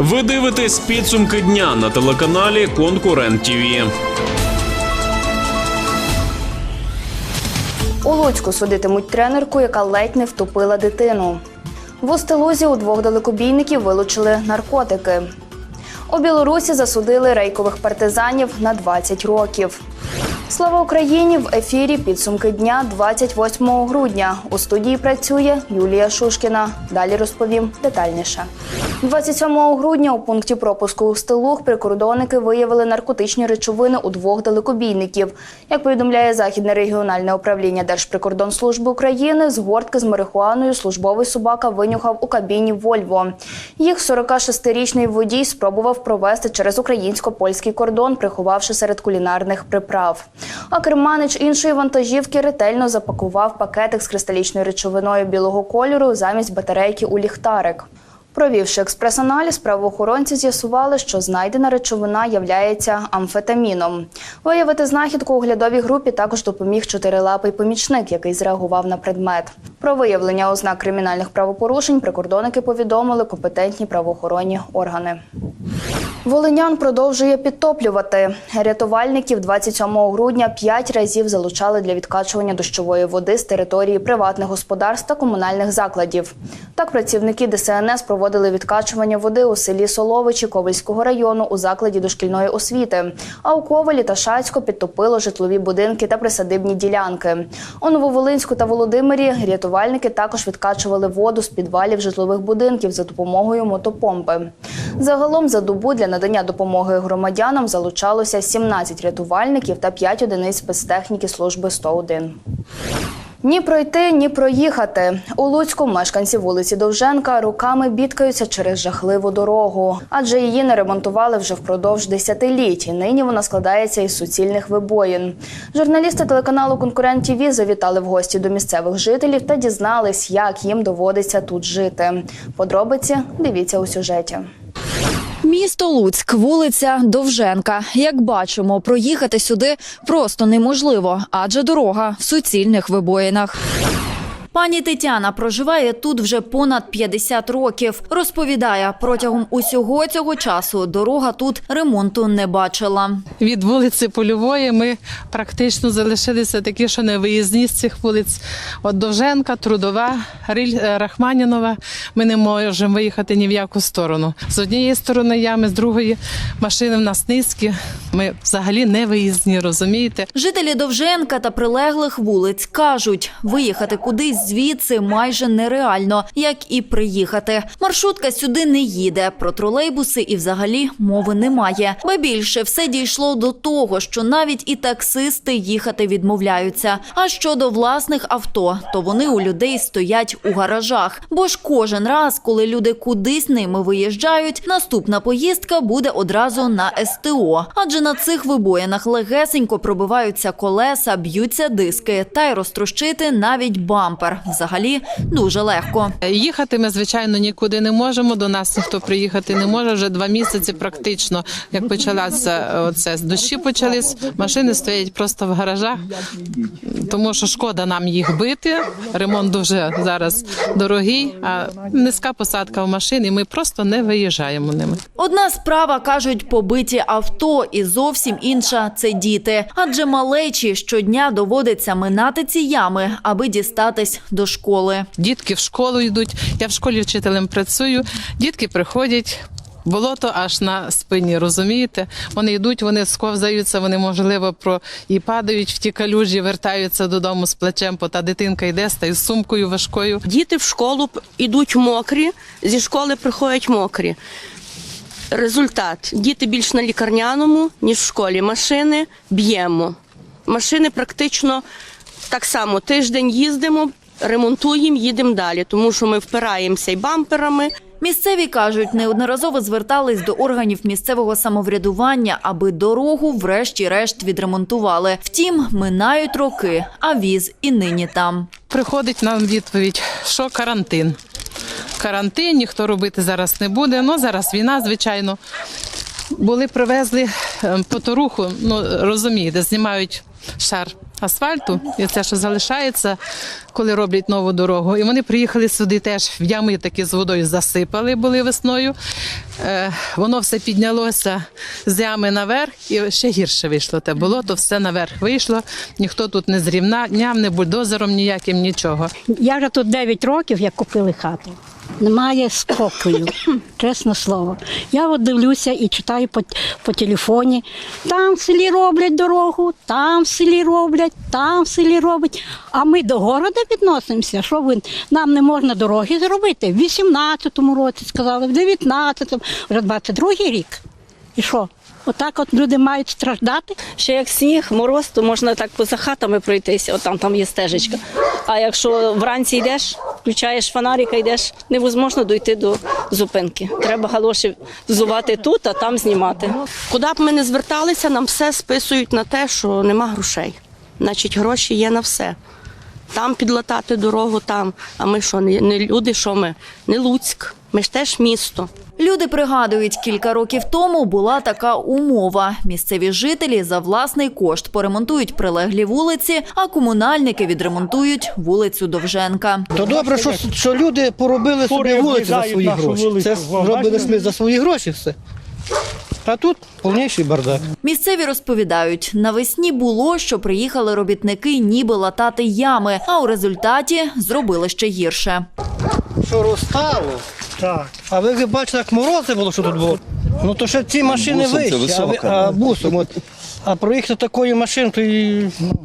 Ви дивитесь підсумки дня на телеканалі Конкурент ТІВІ. У Луцьку судитимуть тренерку, яка ледь не втопила дитину. В Устилузі у двох далекобійників вилучили наркотики. У Білорусі засудили рейкових партизанів на 20 років. Слава Україні! В ефірі підсумки дня 28 грудня. У студії працює Юлія Шушкіна. Далі розповім детальніше. 27 грудня у пункті пропуску у Стилух прикордонники виявили наркотичні речовини у двох далекобійників. Як повідомляє Західне регіональне управління Держприкордонслужби України, з гортки з марихуаною службовий собака винюхав у кабіні Вольво. Їх 46-річний водій спробував провести через українсько-польський кордон, приховавши серед кулінарних приправ. А керманич іншої вантажівки ретельно запакував пакетик з кристалічною речовиною білого кольору замість батарейки у ліхтарик. Провівши експрес-аналіз, правоохоронці з'ясували, що знайдена речовина являється амфетаміном. Виявити знахідку у глядовій групі також допоміг чотирилапий помічник, який зреагував на предмет. Про виявлення ознак кримінальних правопорушень прикордонники повідомили компетентні правоохоронні органи. Волинян продовжує підтоплювати. Рятувальників 27 грудня п'ять разів залучали для відкачування дощової води з території приватних господарств та комунальних закладів. Так працівники ДСНС проводили відкачування води у селі Соловичі Ковальського району у закладі дошкільної освіти. А у Ковалі та Шацько підтопило житлові будинки та присадибні ділянки. У Нововолинську та Володимирі рятувальники також відкачували воду з підвалів житлових будинків за допомогою мотопомпи. Загалом за добу для надання допомоги громадянам залучалося 17 рятувальників та 5 одиниць спецтехніки служби 101. Ні пройти, ні проїхати. У Луцьку мешканці вулиці Довженка руками бідкаються через жахливу дорогу, адже її не ремонтували вже впродовж десятиліть. і Нині вона складається із суцільних вибоїн. Журналісти телеканалу Конкурент ТІВІ завітали в гості до місцевих жителів та дізнались, як їм доводиться тут жити. Подробиці дивіться у сюжеті. Місто Луцьк, вулиця Довженка. Як бачимо, проїхати сюди просто неможливо, адже дорога в суцільних вибоїнах. Пані Тетяна проживає тут вже понад 50 років. Розповідає, протягом усього цього часу дорога тут ремонту не бачила. Від вулиці Польової ми практично залишилися такі, що не виїзні з цих вулиць. От Довженка, Трудова, Риль, е, Рахманінова. Ми не можемо виїхати ні в яку сторону. З однієї сторони ями, з другої машини в нас низькі. Ми взагалі не виїзні, розумієте? Жителі Довженка та прилеглих вулиць кажуть, виїхати кудись звідси майже нереально, як і приїхати. Маршрутка сюди не їде. Про тролейбуси і взагалі мови немає. Ба більше все дійшло до того, що навіть і таксисти їхати відмовляються. А щодо власних авто, то вони у людей стоять у гаражах. Бо ж кожен раз, коли люди кудись ними виїжджають, наступна поїздка буде одразу на СТО. Адже на цих вибоїнах легесенько пробиваються колеса, б'ються диски, та й розтрощити навіть бампер. Взагалі дуже легко. Їхати ми, звичайно, нікуди не можемо. До нас ніхто приїхати не може. Вже два місяці практично, як почалася оце дощі почались, машини стоять просто в гаражах, тому що шкода нам їх бити. Ремонт дуже зараз дорогий, а низька посадка в машини. Ми просто не виїжджаємо ними. Одна справа кажуть побиті авто, і зовсім інша це діти. Адже малечі щодня доводиться минати ці ями, аби дістатись до школи. Дітки в школу йдуть. Я в школі вчителем працюю. Дітки приходять. Болото аж на спині, розумієте? Вони йдуть, вони сковзаються, вони можливо про і падають в ті калюжі, вертаються додому з плечем, бо та дитинка йде стає з сумкою важкою. Діти в школу ідуть мокрі, зі школи приходять мокрі. Результат: діти більш на лікарняному, ніж в школі. Машини б'ємо. Машини практично так само тиждень їздимо, ремонтуємо, їдемо далі, тому що ми впираємося й бамперами. Місцеві кажуть, неодноразово звертались до органів місцевого самоврядування, аби дорогу врешті-решт відремонтували. Втім, минають роки, а віз і нині там. Приходить нам відповідь, що карантин. Карантин, ніхто робити зараз не буде. Ну зараз війна, звичайно. Були привезли е, поторуху, ну розумієте, знімають шар асфальту, і це, що залишається, коли роблять нову дорогу. І вони приїхали сюди теж в ями такі з водою засипали були весною. Е, воно все піднялося з ями наверх, і ще гірше вийшло те болото, все наверх вийшло. Ніхто тут не зрівняв, не бульдозером ніяким, нічого. Я вже тут 9 років, як купили хату. Немає спокою, чесне слово. Я от дивлюся і читаю по, по телефоні. Там в селі роблять дорогу, там в селі роблять, там в селі роблять. А ми до города відносимося. Що ви нам не можна дороги зробити? В 18-му році сказали, в 19-му, вже 22-й рік. І що? Отак от люди мають страждати. Ще як сніг, мороз, то можна так поза хатами пройтися, от там, там є стежечка. А якщо вранці йдеш, включаєш фонарика, йдеш, невозможно дойти до зупинки. Треба галоші взувати тут, а там знімати. Куди б ми не зверталися, нам все списують на те, що нема грошей. Значить, гроші є на все. Там підлатати дорогу, там. А ми що, не, не люди, що ми? Не Луцьк. Ми ж теж місто. Люди пригадують, кілька років тому була така умова. Місцеві жителі за власний кошт поремонтують прилеглі вулиці, а комунальники відремонтують вулицю Довженка. То добре, що, що люди поробили собі вулиці за свої гроші. вулицю. Це зробили ми за свої гроші все. А тут повніший бардак. Місцеві розповідають, навесні було, що приїхали робітники ніби латати ями, а у результаті зробили ще гірше. Що розстало, Так. а ви бачите, як морози було, що тут було. Ну то ще ці машини Бусом це вищі, а, ви, високо, а бусом. От, а проїхати такою машиною, то і ну,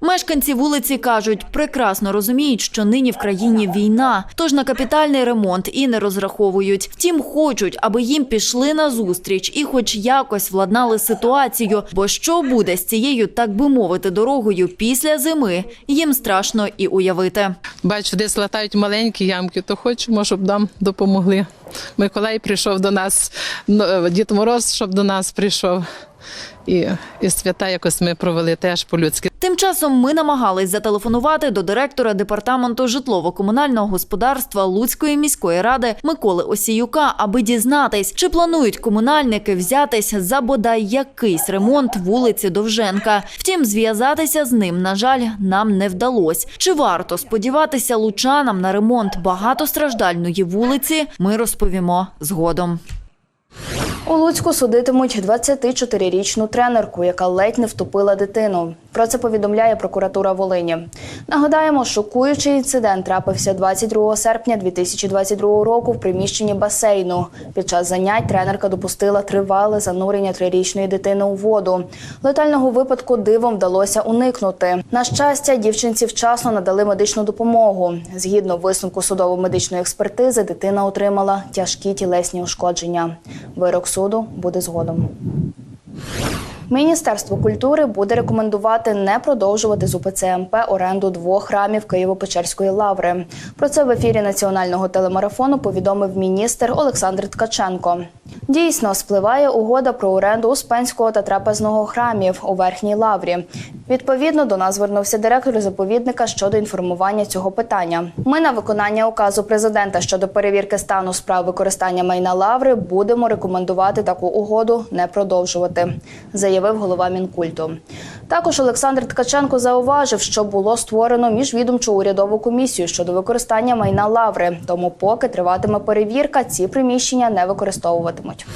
Мешканці вулиці кажуть, прекрасно розуміють, що нині в країні війна, тож на капітальний ремонт і не розраховують. Втім, хочуть, аби їм пішли на зустріч і, хоч якось, владнали ситуацію. Бо що буде з цією, так би мовити, дорогою після зими, їм страшно і уявити. Бачу, десь латають маленькі ямки, то хочемо, щоб нам допомогли. Миколай прийшов до нас, Дід Мороз, щоб до нас прийшов. І, і свята якось ми провели теж по-людськи. Тим часом ми намагались зателефонувати до директора департаменту житлово-комунального господарства Луцької міської ради Миколи Осіюка, аби дізнатись, чи планують комунальники взятись за бодай якийсь ремонт вулиці Довженка. Втім, зв'язатися з ним, на жаль, нам не вдалось. Чи варто сподіватися лучанам на ремонт багатостраждальної вулиці? Ми розповімо згодом. У Луцьку судитимуть 24-річну тренерку, яка ледь не втопила дитину. Про це повідомляє прокуратура Волині. Нагадаємо, шокуючий інцидент трапився 22 серпня 2022 року в приміщенні басейну. Під час занять тренерка допустила тривале занурення трирічної дитини у воду. Летального випадку дивом вдалося уникнути. На щастя, дівчинці вчасно надали медичну допомогу. Згідно висновку судово-медичної експертизи, дитина отримала тяжкі тілесні ушкодження. Вирок суду буде згодом. Міністерство культури буде рекомендувати не продовжувати з УПЦ МП оренду двох храмів Києво-Печерської лаври. Про це в ефірі національного телемарафону повідомив міністр Олександр Ткаченко. Дійсно, спливає угода про оренду Успенського та трапезного храмів у верхній лаврі. Відповідно, до нас звернувся директор заповідника щодо інформування цього питання. Ми на виконання указу президента щодо перевірки стану справ використання майна лаври будемо рекомендувати таку угоду не продовжувати, заявив голова мінкульту. Також Олександр Ткаченко зауважив, що було створено міжвідомчу урядову комісію щодо використання майна лаври. Тому, поки триватиме перевірка, ці приміщення не використовуватимуть.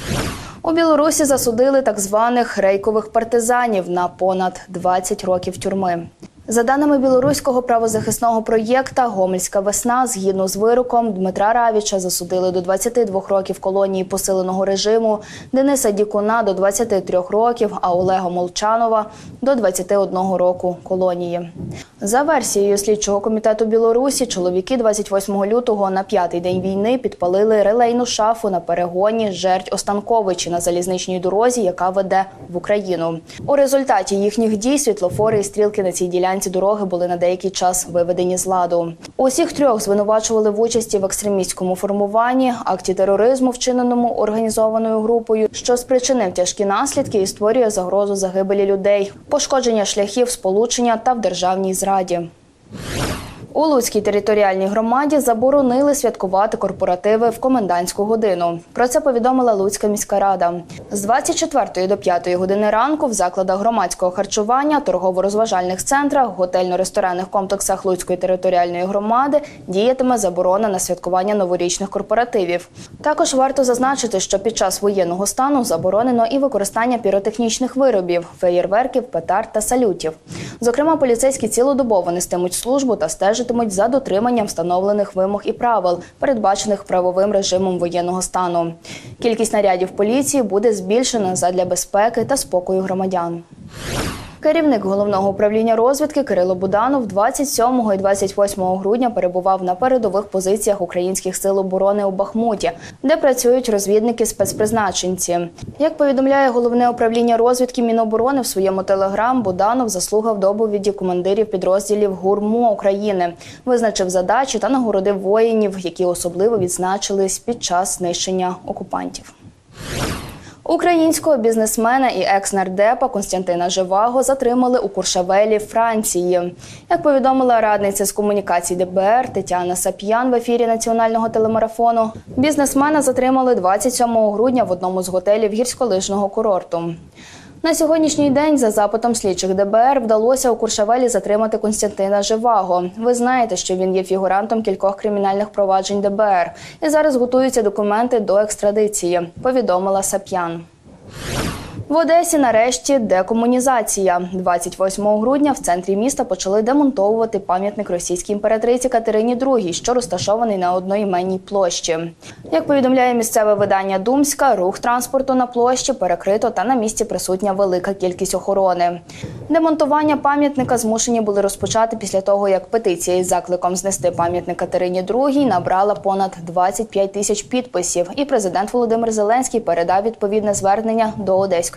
У Білорусі засудили так званих рейкових партизанів на понад 20 років тюрми. За даними білоруського правозахисного проєкта Гомельська весна, згідно з вироком Дмитра Равіча засудили до 22 років колонії посиленого режиму, Дениса Дікуна до 23 років, а Олега Молчанова до 21 року колонії. За версією слідчого комітету Білорусі, чоловіки 28 лютого на п'ятий день війни підпалили релейну шафу на перегоні жерть Останковичі на залізничній дорозі, яка веде в Україну. У результаті їхніх дій світлофори і стрілки на цій ділянці ділянці дороги були на деякий час виведені з ладу. Усіх трьох звинувачували в участі в екстремістському формуванні, акті тероризму, вчиненому організованою групою, що спричинив тяжкі наслідки і створює загрозу загибелі людей, пошкодження шляхів сполучення та в державній зраді. У Луцькій територіальній громаді заборонили святкувати корпоративи в комендантську годину. Про це повідомила Луцька міська рада. З 24 до 5 години ранку в закладах громадського харчування, торгово-розважальних центрах, готельно-ресторанних комплексах Луцької територіальної громади діятиме заборона на святкування новорічних корпоративів. Також варто зазначити, що під час воєнного стану заборонено і використання піротехнічних виробів, феєрверків, петард та салютів. Зокрема, поліцейські цілодобово нестимуть службу та стежитимуть за дотриманням встановлених вимог і правил, передбачених правовим режимом воєнного стану. Кількість нарядів поліції буде збільшена задля безпеки та спокою громадян. Керівник головного управління розвідки Кирило Буданов 27 і 28 грудня перебував на передових позиціях українських сил оборони у Бахмуті, де працюють розвідники спецпризначенці. Як повідомляє головне управління розвідки Міноборони в своєму телеграм, Буданов заслугав доповіді командирів підрозділів ГУРМО України, визначив задачі та нагородив воїнів, які особливо відзначились під час знищення окупантів. Українського бізнесмена і екс-нардепа Константина Живаго затримали у Куршавелі, Франції. Як повідомила радниця з комунікацій ДБР Тетяна Сап'ян в ефірі національного телемарафону, бізнесмена затримали 27 грудня в одному з готелів гірськолижного курорту. На сьогоднішній день за запитом слідчих ДБР вдалося у Куршавелі затримати Константина Живаго. Ви знаєте, що він є фігурантом кількох кримінальних проваджень ДБР. І зараз готуються документи до екстрадиції, повідомила Сап'ян. В Одесі нарешті декомунізація. 28 грудня в центрі міста почали демонтовувати пам'ятник російській імператриці Катерині II, що розташований на одноіменній площі. Як повідомляє місцеве видання Думська, рух транспорту на площі перекрито та на місці присутня велика кількість охорони. Демонтування пам'ятника змушені були розпочати після того, як петиція із закликом знести пам'ятник Катерині II набрала понад 25 тисяч підписів, і президент Володимир Зеленський передав відповідне звернення до Одеської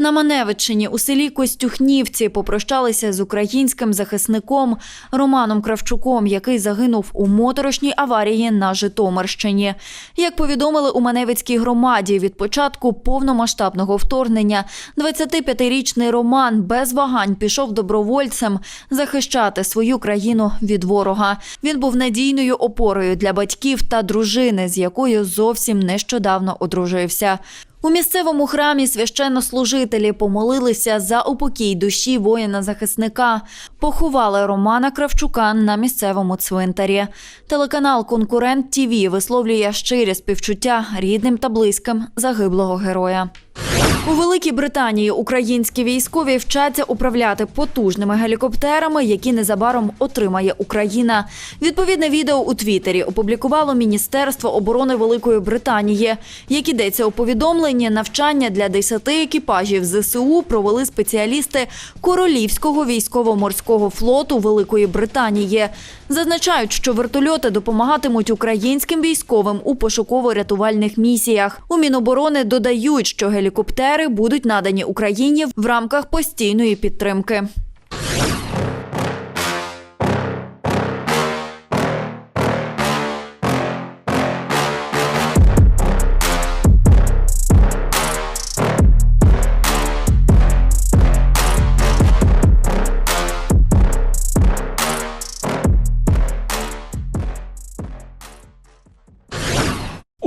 На Маневичині у селі Костюхнівці попрощалися з українським захисником Романом Кравчуком, який загинув у моторошній аварії на Житомирщині. Як повідомили у Маневицькій громаді, від початку повномасштабного вторгнення 25-річний Роман без вагань пішов добровольцем захищати свою країну від ворога. Він був надійною опорою для батьків та дружини, з якою зовсім нещодавно одружився. У місцевому храмі священнослужителі помолилися за упокій душі воїна-захисника. Поховали Романа Кравчука на місцевому цвинтарі. Телеканал Конкурент ТІВІ висловлює щирі співчуття рідним та близьким загиблого героя. У Великій Британії українські військові вчаться управляти потужними гелікоптерами, які незабаром отримає Україна. Відповідне відео у Твіттері опублікувало Міністерство оборони Великої Британії. Як ідеться у повідомленні, навчання для 10 екіпажів ЗСУ провели спеціалісти Королівського військово-морського флоту Великої Британії. Зазначають, що вертольоти допомагатимуть українським військовим у пошуково-рятувальних місіях. У Міноборони додають, що гелікоптери будуть надані Україні в рамках постійної підтримки.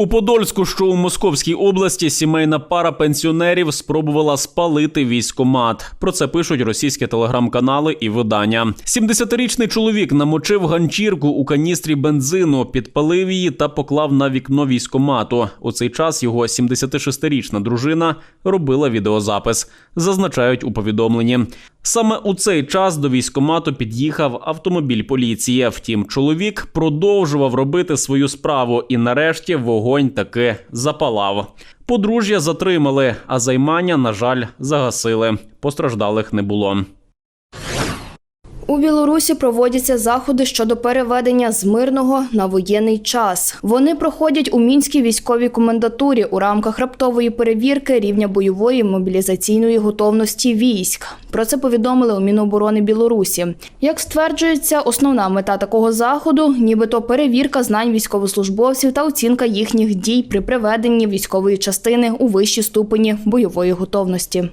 У Подольську, що у Московській області, сімейна пара пенсіонерів спробувала спалити військомат. Про це пишуть російські телеграм-канали і видання. 70-річний чоловік намочив ганчірку у каністрі бензину, підпалив її та поклав на вікно військомату. У цей час його 76-річна дружина робила відеозапис. Зазначають у повідомленні. Саме у цей час до військомату під'їхав автомобіль поліції. Втім, чоловік продовжував робити свою справу, і нарешті вогонь таки запалав. Подружжя затримали, а займання, на жаль, загасили. Постраждалих не було. У Білорусі проводяться заходи щодо переведення з мирного на воєнний час. Вони проходять у мінській військовій комендатурі у рамках раптової перевірки рівня бойової мобілізаційної готовності військ. Про це повідомили у Міноборони Білорусі. Як стверджується, основна мета такого заходу, нібито перевірка знань військовослужбовців та оцінка їхніх дій при приведенні військової частини у вищі ступені бойової готовності.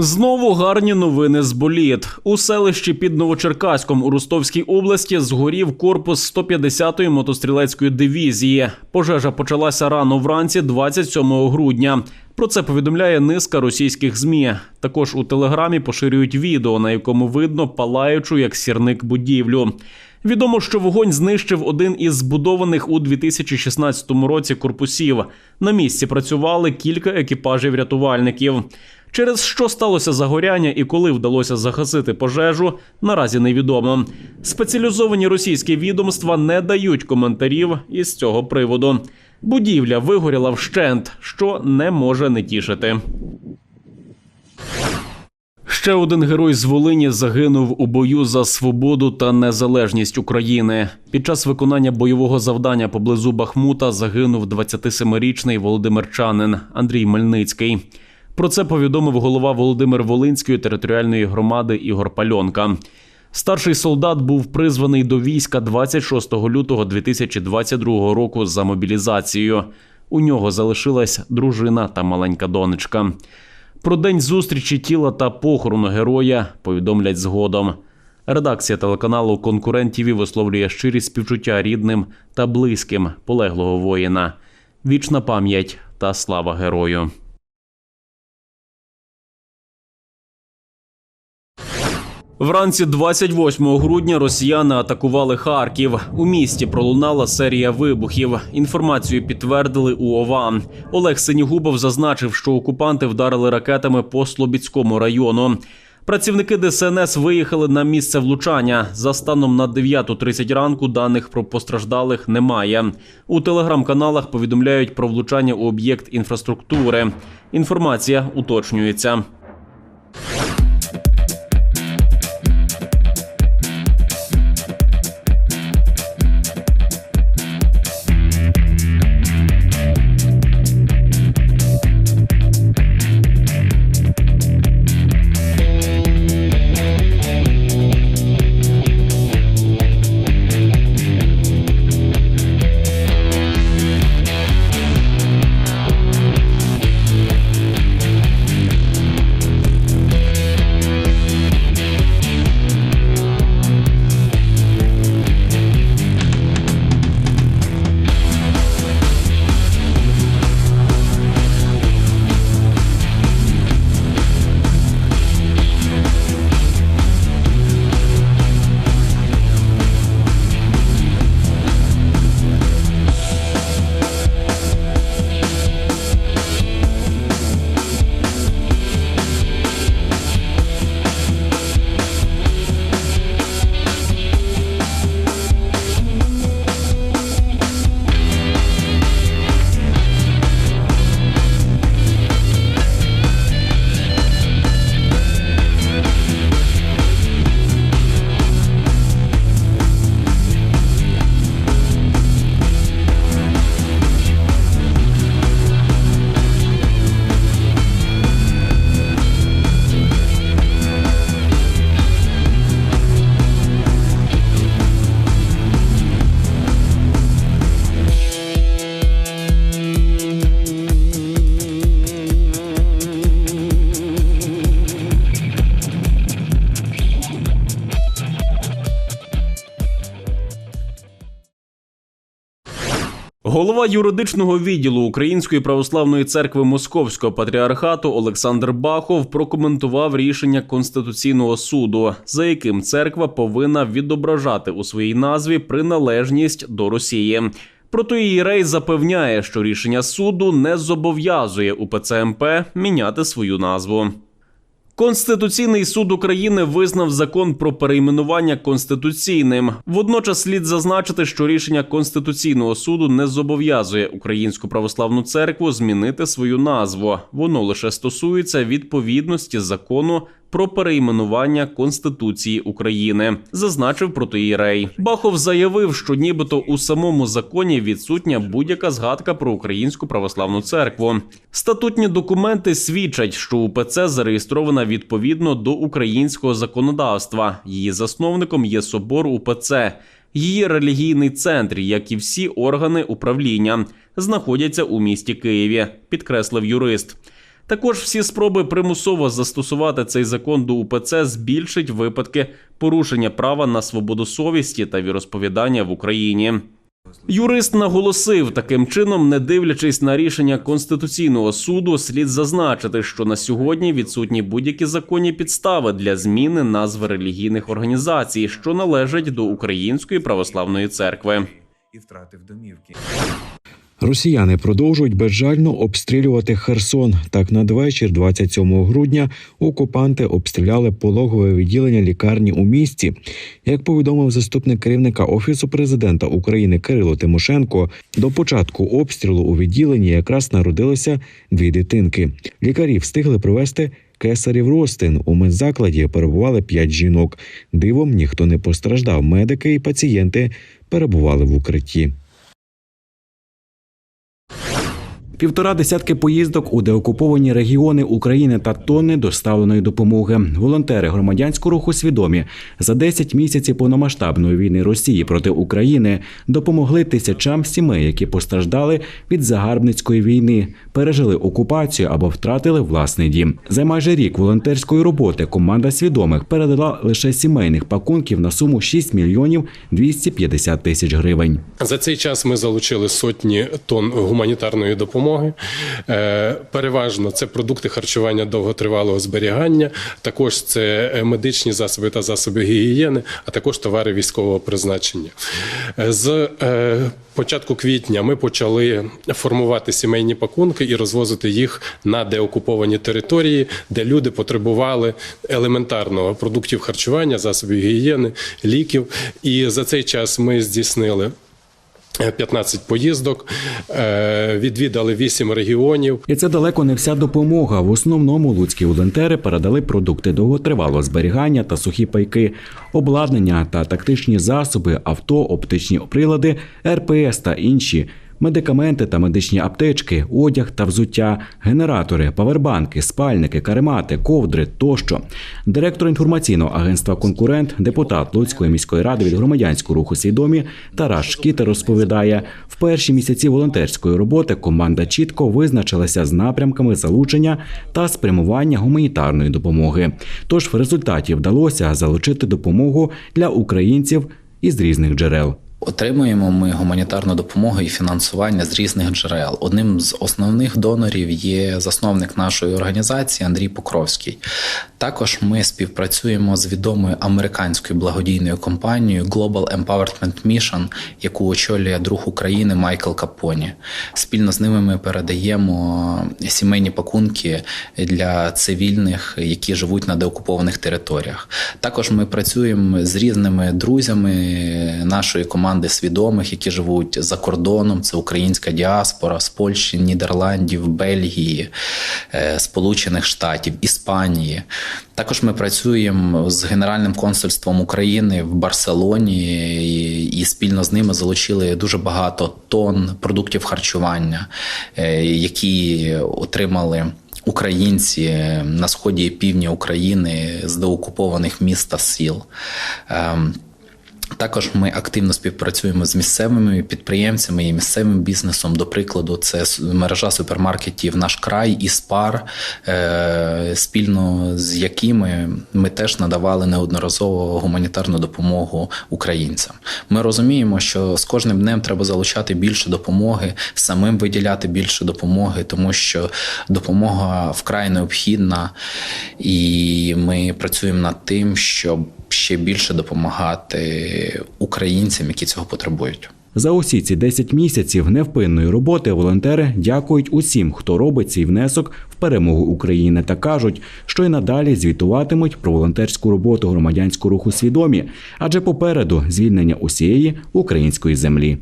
Знову гарні новини з боліт. У селищі під Новочеркаськом у Ростовській області згорів корпус 150-ї мотострілецької дивізії. Пожежа почалася рано вранці, 27 грудня. Про це повідомляє низка російських змі. Також у телеграмі поширюють відео, на якому видно палаючу як сірник будівлю. Відомо, що вогонь знищив один із збудованих у 2016 році корпусів. На місці працювали кілька екіпажів рятувальників. Через що сталося загоряння і коли вдалося загасити пожежу, наразі невідомо. Спеціалізовані російські відомства не дають коментарів із цього приводу. Будівля вигоріла вщент, що не може не тішити. Ще один герой з Волині загинув у бою за свободу та незалежність України. Під час виконання бойового завдання поблизу Бахмута загинув 27-річний володимирчанин Андрій Мельницький. Про це повідомив голова Володимир Волинської територіальної громади Ігор Пальонка. Старший солдат був призваний до війська 26 лютого 2022 року за мобілізацією. У нього залишилась дружина та маленька донечка. Про день зустрічі тіла та похорону героя повідомлять згодом. Редакція телеканалу Конкурент ТІВІ висловлює щирі співчуття рідним та близьким полеглого воїна. Вічна пам'ять та слава герою. Вранці 28 грудня росіяни атакували Харків. У місті пролунала серія вибухів. Інформацію підтвердили у ОВА. Олег Синігубов зазначив, що окупанти вдарили ракетами по Слобідському району. Працівники ДСНС виїхали на місце влучання. За станом на 9.30 ранку даних про постраждалих немає. У телеграм-каналах повідомляють про влучання у об'єкт інфраструктури. Інформація уточнюється. Голова юридичного відділу Української православної церкви Московського патріархату Олександр Бахов прокоментував рішення Конституційного суду, за яким церква повинна відображати у своїй назві приналежність до Росії. Проте Єрей запевняє, що рішення суду не зобов'язує УПЦ МП міняти свою назву. Конституційний суд України визнав закон про перейменування конституційним. Водночас слід зазначити, що рішення Конституційного суду не зобов'язує Українську православну церкву змінити свою назву. Воно лише стосується відповідності закону про перейменування Конституції України, зазначив протоїрей. Бахов заявив, що нібито у самому законі відсутня будь-яка згадка про українську православну церкву. Статутні документи свідчать, що УПЦ зареєстрована відповідно до українського законодавства. Її засновником є собор УПЦ. Її релігійний центр, як і всі органи управління, знаходяться у місті Києві, підкреслив юрист. Також всі спроби примусово застосувати цей закон до УПЦ збільшить випадки порушення права на свободу совісті та віросповідання в Україні. Юрист наголосив, таким чином, не дивлячись на рішення Конституційного суду, слід зазначити, що на сьогодні відсутні будь-які законні підстави для зміни назви релігійних організацій, що належать до Української православної церкви. і втратив домівки. Росіяни продовжують безжально обстрілювати Херсон. Так, надвечір, 27 грудня, окупанти обстріляли пологове відділення лікарні у місті. Як повідомив заступник керівника офісу президента України Кирило Тимошенко, до початку обстрілу у відділенні якраз народилися дві дитинки. Лікарі встигли провести. Кесарів Ростин у медзакладі перебували п'ять жінок. Дивом ніхто не постраждав. Медики і пацієнти перебували в укритті. Півтора десятки поїздок у деокуповані регіони України та тонни доставленої допомоги. Волонтери громадянського руху свідомі за 10 місяців повномасштабної війни Росії проти України допомогли тисячам сімей, які постраждали від загарбницької війни, пережили окупацію або втратили власний дім. За майже рік волонтерської роботи команда свідомих передала лише сімейних пакунків на суму 6 мільйонів 250 тисяч гривень. За цей час ми залучили сотні тонн гуманітарної допомоги. Е, Переважно це продукти харчування довготривалого зберігання, також це е, медичні засоби та засоби гігієни, а також товари військового призначення. Е, З початку квітня ми почали формувати сімейні пакунки і розвозити їх на деокуповані території, де люди потребували елементарного продуктів харчування, засобів гігієни, ліків. І за цей час ми здійснили. 15 поїздок, е, відвідали 8 регіонів. І це далеко не вся допомога. В основному луцькі волонтери передали продукти довготривалого зберігання та сухі пайки, обладнання та тактичні засоби, авто, оптичні прилади, РПС та інші. Медикаменти та медичні аптечки, одяг та взуття, генератори, павербанки, спальники, каремати, ковдри тощо. Директор інформаційного агентства Конкурент, депутат Луцької міської ради від громадянського руху свідомі Тарас Шкіта розповідає: в перші місяці волонтерської роботи команда чітко визначилася з напрямками залучення та спрямування гуманітарної допомоги. Тож в результаті вдалося залучити допомогу для українців із різних джерел. Отримуємо ми гуманітарну допомогу і фінансування з різних джерел. Одним з основних донорів є засновник нашої організації Андрій Покровський. Також ми співпрацюємо з відомою американською благодійною компанією Global Empowerment Mission, яку очолює друг України Майкл Капоні. Спільно з ними ми передаємо сімейні пакунки для цивільних, які живуть на деокупованих територіях. Також ми працюємо з різними друзями нашої команди свідомих, які живуть за кордоном. Це українська діаспора з Польщі, Нідерландів, Бельгії, е, Сполучених Штатів, Іспанії. Також ми працюємо з Генеральним консульством України в Барселоні і, спільно з ними залучили дуже багато тонн продуктів харчування, е, які отримали. Українці на сході і півдні України з деокупованих міст та сіл. Також ми активно співпрацюємо з місцевими підприємцями і місцевим бізнесом. До прикладу, це мережа супермаркетів Наш край і Спар, е, спільно з якими ми теж надавали неодноразово гуманітарну допомогу українцям. Ми розуміємо, що з кожним днем треба залучати більше допомоги, самим виділяти більше допомоги, тому що допомога вкрай необхідна, і ми працюємо над тим, щоб ще більше допомагати українцям, які цього потребують. За усі ці 10 місяців невпинної роботи волонтери дякують усім, хто робить цей внесок в перемогу України та кажуть, що й надалі звітуватимуть про волонтерську роботу громадянського руху свідомі, адже попереду звільнення усієї української землі.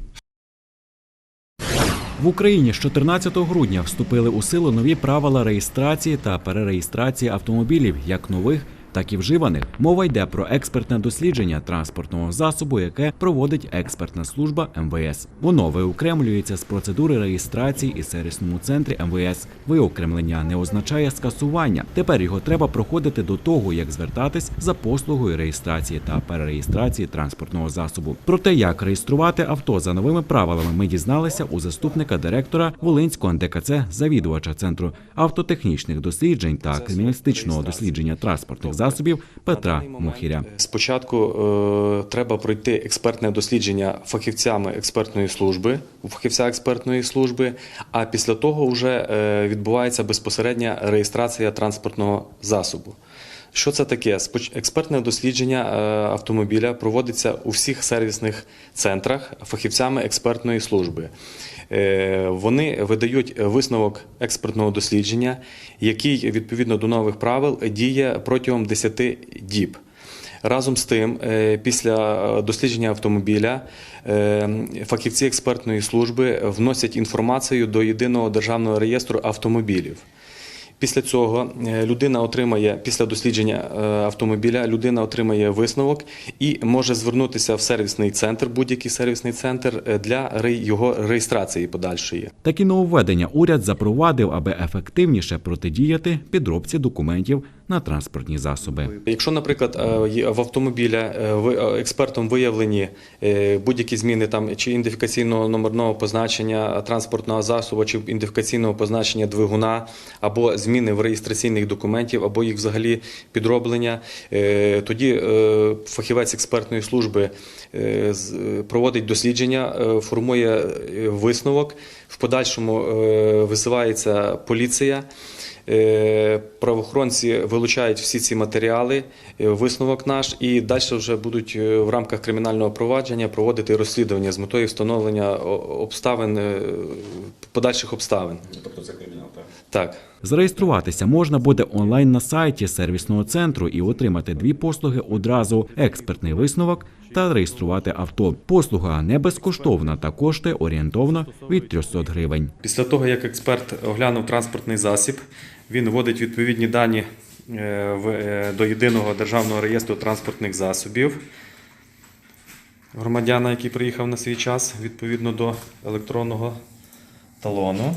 В Україні з 14 грудня вступили у силу нові правила реєстрації та перереєстрації автомобілів, як нових, так і вживаних. Мова йде про експертне дослідження транспортного засобу, яке проводить експертна служба МВС. Воно виокремлюється з процедури реєстрації і сервісному центрі МВС. Виокремлення не означає скасування. Тепер його треба проходити до того, як звертатись за послугою реєстрації та перереєстрації транспортного засобу. Про те, як реєструвати авто за новими правилами, ми дізналися у заступника директора Волинського НДКЦ, завідувача центру автотехнічних досліджень та криміналістичного дослідження транспортних засобів Петра Мохіря. Спочатку е, треба пройти експертне дослідження фахівцями експертної служби, фахівця експертної служби, а після того вже е, відбувається безпосередня реєстрація транспортного засобу. Що це таке? Експертне дослідження е, автомобіля проводиться у всіх сервісних центрах фахівцями експертної служби. Е, Вони видають висновок експертного дослідження, який відповідно до нових правил діє протягом 10 діб. Разом з тим, е, після е, дослідження автомобіля фахівці експертної служби вносять інформацію до єдиного державного реєстру автомобілів. Після цього е, людина отримає після дослідження е, автомобіля, людина отримає висновок і може звернутися в сервісний центр, будь-який сервісний центр е, для його реєстрації подальшої. Такі нововведення уряд запровадив, аби ефективніше протидіяти підробці документів на транспортні засоби. Якщо, наприклад, е, в автомобіля е, е, експертом виявлені будь-які зміни там чи ідентифікаційного номерного позначення транспортного засобу, чи ідентифікаційного позначення двигуна, або зміни в реєстраційних документів, або їх взагалі підроблення, тоді фахівець експертної служби проводить дослідження, формує висновок. В подальшому визивається поліція. Е, Правоохоронці вилучають всі ці матеріали, е, висновок наш, і далі вже будуть е, в рамках кримінального провадження проводити розслідування з метою встановлення обставин, подальших обставин. Тобто це кримінал, так? Так. Зареєструватися можна буде онлайн на сайті сервісного центру і отримати дві послуги одразу: експертний висновок та реєструвати авто. Послуга не безкоштовна та коштує орієнтовно від 300 гривень. Після того, як експерт оглянув транспортний засіб, він вводить відповідні дані е, е, до єдиного державного реєстру транспортних засобів громадяна, який приїхав на свій час, відповідно до електронного талону.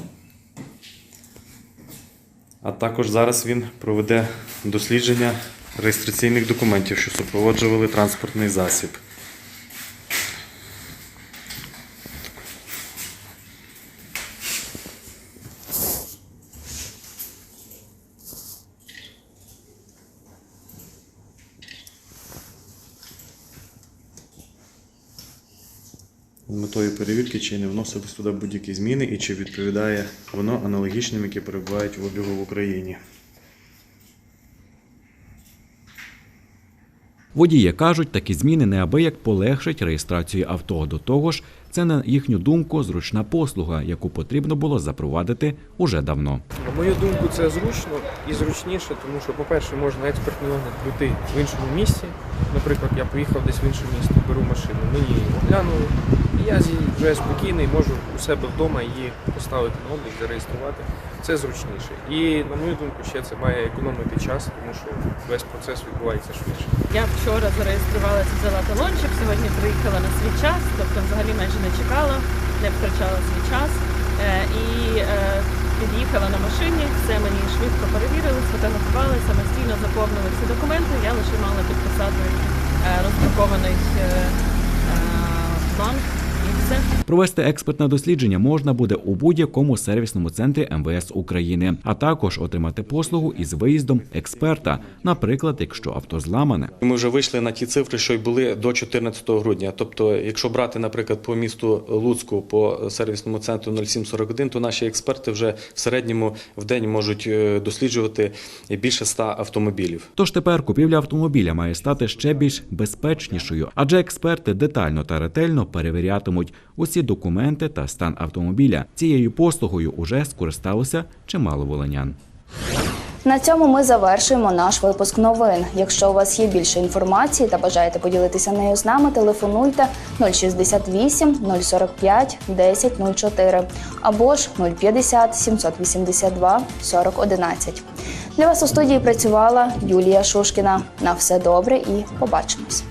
А також зараз він проведе дослідження реєстраційних документів, що супроводжували транспортний засіб. Метою перевірки, чи не вносились туди будь-які зміни і чи відповідає воно аналогічним, які перебувають в обігу в Україні. Водії кажуть, такі зміни неабияк полегшать реєстрацію авто. До того ж, це на їхню думку зручна послуга, яку потрібно було запровадити уже давно. На мою думку, це зручно і зручніше, тому що, по-перше, можна експертний огляд пройти в іншому місці. Наприклад, я поїхав десь в інше місто, беру машину, ми її оглянули, і я вже спокійний можу у себе вдома її поставити на облік, зареєструвати. Це зручніше. І на мою думку, ще це має економити час, тому що весь процес відбувається швидше. Я вчора зареєструвалася, взяла талончик, сьогодні приїхала на свій час, тобто взагалі майже не чекала, не втрачала свій час. Е, І е, під'їхала на машині, все мені швидко перевірили, сфотографували, самостійно заповнили всі документи. Я лише мала підписати е, роздрукований бланк. Провести експертне дослідження можна буде у будь-якому сервісному центрі МВС України, а також отримати послугу із виїздом експерта, наприклад, якщо авто зламане. Ми вже вийшли на ті цифри, що й були до 14 грудня. Тобто, якщо брати, наприклад, по місту Луцьку по сервісному центру 0741, то наші експерти вже в середньому в день можуть е, досліджувати більше 100 автомобілів. Тож тепер купівля автомобіля має стати ще більш безпечнішою, адже експерти детально та ретельно перевірятимуть усі документи та стан автомобіля. Цією послугою уже скористалося чимало волинян. На цьому ми завершуємо наш випуск новин. Якщо у вас є більше інформації та бажаєте поділитися нею з нами, телефонуйте 068 045 1004 або ж 050 782 40 11. Для вас у студії працювала Юлія Шушкіна. На все добре і побачимось.